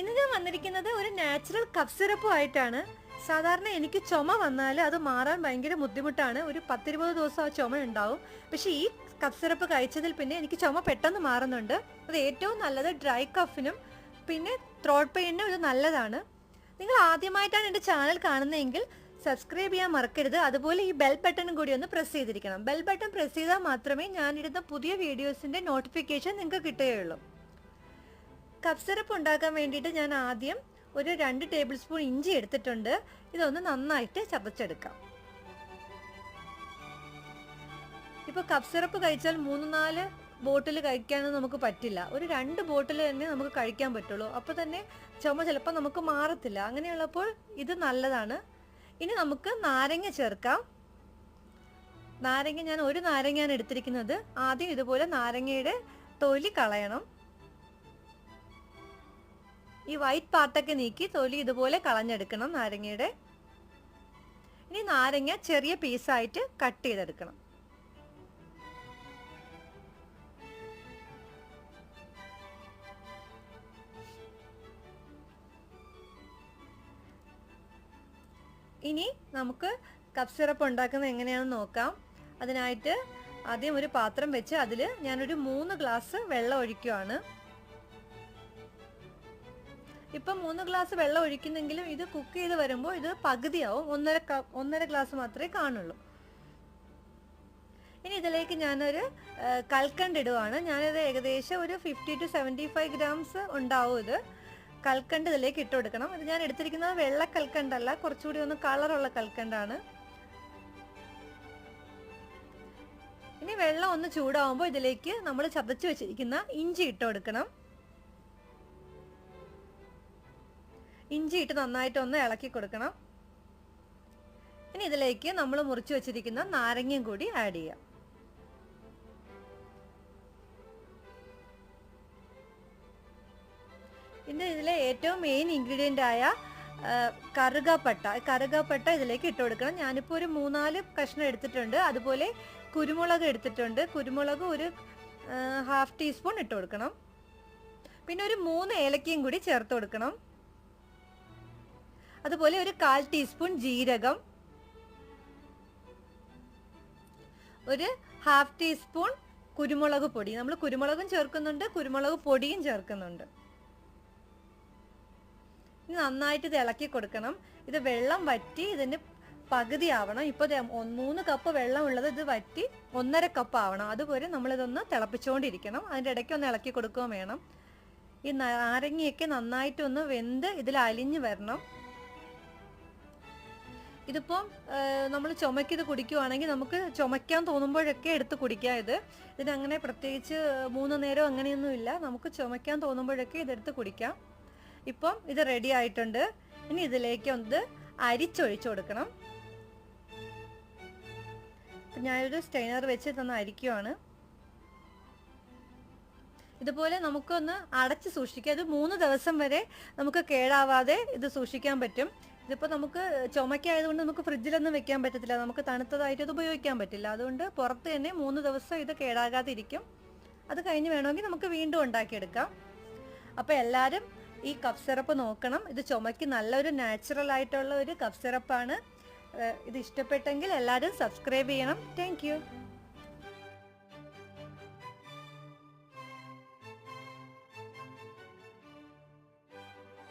ഇന്ന് ഞാൻ വന്നിരിക്കുന്നത് ഒരു നാച്ചുറൽ കഫ് സിറപ്പ് ആയിട്ടാണ്. സാധാരണ എനിക്ക് ചുമ വന്നാൽ അത് മാറാൻ ഭയങ്കര ബുദ്ധിമുട്ടാണ്. ഒരു പത്തിരുപത് ദിവസം ആ ചുമ ഉണ്ടാവും. പക്ഷെ ഈ കഫ് സിറപ്പ് കഴിച്ചതിൽ പിന്നെ എനിക്ക് ചുമ പെട്ടെന്ന് മാറുന്നുണ്ട്. അത് ഏറ്റവും നല്ലത് ഡ്രൈ കഫിനും പിന്നെ ത്രോട്ട് പെയിനും ഇത് നല്ലതാണ്. നിങ്ങൾ ആദ്യമായിട്ടാണ് എന്റെ ചാനൽ കാണുന്നതെങ്കിൽ സബ്സ്ക്രൈബ് ചെയ്യാൻ മറക്കരുത്. അതുപോലെ ഈ ബെൽ ബട്ടണും കൂടി ഒന്ന് പ്രസ് ചെയ്തിരിക്കണം. ബെൽ ബട്ടൺ പ്രസ് ചെയ്താൽ മാത്രമേ ഞാനിടുന്ന പുതിയ വീഡിയോസിന്റെ നോട്ടിഫിക്കേഷൻ നിങ്ങൾക്ക് കിട്ടുകയുള്ളൂ. കഫ് സിറപ്പ് ഉണ്ടാക്കാൻ വേണ്ടിയിട്ട് ഞാൻ ആദ്യം ഒരു രണ്ട് ടേബിൾ സ്പൂൺ ഇഞ്ചി എടുത്തിട്ടുണ്ട്. ഇതൊന്ന് നന്നായിട്ട് ചതച്ചെടുക്കാം. ഇപ്പൊ കഫ് സിറപ്പ് കഴിച്ചാൽ മൂന്ന് നാല് ബോട്ടിൽ കഴിക്കാനൊന്നും നമുക്ക് പറ്റില്ല. ഒരു രണ്ട് ബോട്ടിൽ തന്നെ നമുക്ക് കഴിക്കാൻ പറ്റുള്ളൂ. അപ്പോൾ തന്നെ ചുമ ചിലപ്പോൾ നമുക്ക് മാറത്തില്ല. അങ്ങനെയുള്ളപ്പോൾ ഇത് നല്ലതാണ്. ഇനി നമുക്ക് നാരങ്ങ ചേർക്കാം. നാരങ്ങ ഞാൻ ഒരു നാരങ്ങയാണ് എടുത്തിരിക്കുന്നത്. ആദ്യം ഇതുപോലെ നാരങ്ങയുടെ തൊലി കളയണം. ഈ വൈറ്റ് പാർട്ടൊക്കെ നീക്കി തൊലി ഇതുപോലെ കളഞ്ഞെടുക്കണം നാരങ്ങയുടെ. ഇനി നാരങ്ങ ചെറിയ പീസായിട്ട് കട്ട് ചെയ്തെടുക്കണം. ഇനി നമുക്ക് കപ്പ് സിറപ്പ് ഉണ്ടാക്കുന്നത് എങ്ങനെയാണെന്ന് നോക്കാം. അതിനായിട്ട് ആദ്യം ഒരു പാത്രം വെച്ച് അതിൽ ഞാനൊരു മൂന്ന് ഗ്ലാസ് വെള്ളം ഒഴിക്കുകയാണ് ഇപ്പം മൂന്ന് ഗ്ലാസ് വെള്ളം ഒഴിക്കുന്നെങ്കിലും ഇത് കുക്ക് ചെയ്ത് വരുമ്പോൾ ഇത് പകുതിയാവും. ഒന്നര ഒന്നര ഗ്ലാസ് മാത്രമേ കാണുള്ളൂ. ഇനി ഇതിലേക്ക് ഞാനൊരു കൽക്കണ്ട് ഇടുവാണ്. ഞാനിത് ഏകദേശം ഒരു fifty to seventy five grams ഉണ്ടാവും ഇത്. കൽക്കണ്ട് ഇതിലേക്ക് ഇട്ട് കൊടുക്കണം. ഇത് ഞാൻ എടുത്തിരിക്കുന്നത് വെള്ള കൽക്കണ്ടല്ല കുറച്ചുകൂടി ഒന്ന് കളറുള്ള കൽക്കണ്ടാണ്. ഇനി വെള്ളം ഒന്ന് ചൂടാവുമ്പോൾ ഇതിലേക്ക് നമ്മൾ ചതച്ച് വെച്ചിരിക്കുന്ന ഇഞ്ചി ഇട്ട് കൊടുക്കണം. ഇഞ്ചി ഇട്ട് നന്നായിട്ട് ഒന്ന് ഇളക്കി കൊടുക്കണം. ഇനി ഇതിലേക്ക് നമ്മൾ മുറിച്ച് വെച്ചിരിക്കുന്ന നാരങ്ങയും കൂടി ആഡ് ചെയ്യാം. പിന്നെ ഇതിലെ ഏറ്റവും മെയിൻ ഇൻഗ്രീഡിയന്റ് ആയ കറുകപ്പട്ട. കറുകപ്പട്ട ഇതിലേക്ക് ഇട്ട് കൊടുക്കണം. ഞാനിപ്പോൾ ഒരു മൂന്നാൽ കഷ്ണം എടുത്തിട്ടുണ്ട്. അതുപോലെ കുരുമുളക് എടുത്തിട്ടുണ്ട്. കുരുമുളക് ഒരു ഹാഫ് ടീസ്പൂൺ ഇട്ട് കൊടുക്കണം. പിന്നെ ഒരു മൂന്ന് ഏലക്കയും കൂടി ചേർത്ത് കൊടുക്കണം. അതുപോലെ ഒരു കാൽ ടീസ്പൂൺ ജീരകം ഒരു ഹാഫ് ടീസ്പൂൺ കുരുമുളക് പൊടി. നമ്മൾ കുരുമുളകും ചേർക്കുന്നുണ്ട് കുരുമുളക് പൊടിയും ചേർക്കുന്നുണ്ട്. നന്നായിട്ട് ഇത് ഇളക്കി കൊടുക്കണം. ഇത് വെള്ളം വറ്റി ഇതിന് പകുതി ആവണം. ഇപ്പോൾ ദേ മൂന്ന് കപ്പ് വെള്ളം ഉള്ളത് ഇത് വറ്റി ഒന്നര കപ്പ് ആവണം. അതുപോലെ നമ്മൾ ഇതൊന്ന് തിളപ്പിച്ചുകൊണ്ടിരിക്കണം അതിന്റെ ഇടയ്ക്ക് ഒന്ന് ഇളക്കി കൊടുക്കുകയും വേണം. ഈ നാരങ്ങയൊക്കെ നന്നായിട്ടൊന്ന് വെന്ത് ഇതിൽ അലിഞ്ഞ് വരണം. ഇതിപ്പം നമ്മൾ ചുമക്കിത് കുടിക്കുവാണെങ്കിൽ നമുക്ക് ചുമയ്ക്കാൻ തോന്നുമ്പോഴൊക്കെ എടുത്ത് കുടിക്കാം ഇത്. ഇതിനങ്ങനെ പ്രത്യേകിച്ച് മൂന്ന് നേരം അങ്ങനെയൊന്നുമില്ല നമുക്ക് ചുമയ്ക്കാൻ തോന്നുമ്പോഴൊക്കെ ഇതെടുത്ത് കുടിക്കാം. ഇപ്പം ഇത് റെഡി ആയിട്ടുണ്ട്. ഇനി ഇതിലേക്ക് ഒന്ന് അരിച്ചൊഴിച്ചു കൊടുക്കണം. ഞാനൊരു സ്റ്റൈനർ വെച്ച് ഇതൊന്ന് അരിക്കുവാണ്. ഇതുപോലെ നമുക്കൊന്ന് അടച്ച് സൂക്ഷിക്കാം. ഇത് മൂന്ന് ദിവസം വരെ നമുക്ക് കേടാവാതെ ഇത് സൂക്ഷിക്കാൻ പറ്റും. ഇതിപ്പോൾ നമുക്ക് ചുമക്കായതുകൊണ്ട് നമുക്ക് ഫ്രിഡ്ജിലൊന്നും വെക്കാൻ പറ്റത്തില്ല. നമുക്ക് തണുത്തതായിട്ട് ഇത് ഉപയോഗിക്കാൻ പറ്റില്ല. അതുകൊണ്ട് പുറത്ത് തന്നെ മൂന്ന് ദിവസം ഇത് കേടാകാതെ ഇരിക്കും അത് കഴിഞ്ഞ് വേണമെങ്കിൽ നമുക്ക് വീണ്ടും ഉണ്ടാക്കിയെടുക്കാം. അപ്പോൾ എല്ലാവരും ഈ കഫ് സിറപ്പ് നോക്കണം. ഇത് ചുമയ്ക്ക് നല്ലൊരു നാച്ചുറൽ ആയിട്ടുള്ള ഒരു കഫ് സിറപ്പാണ്. ഇത് ഇഷ്ടപ്പെട്ടെങ്കിൽ എല്ലാവരും സബ്സ്ക്രൈബ് ചെയ്യണം. താങ്ക്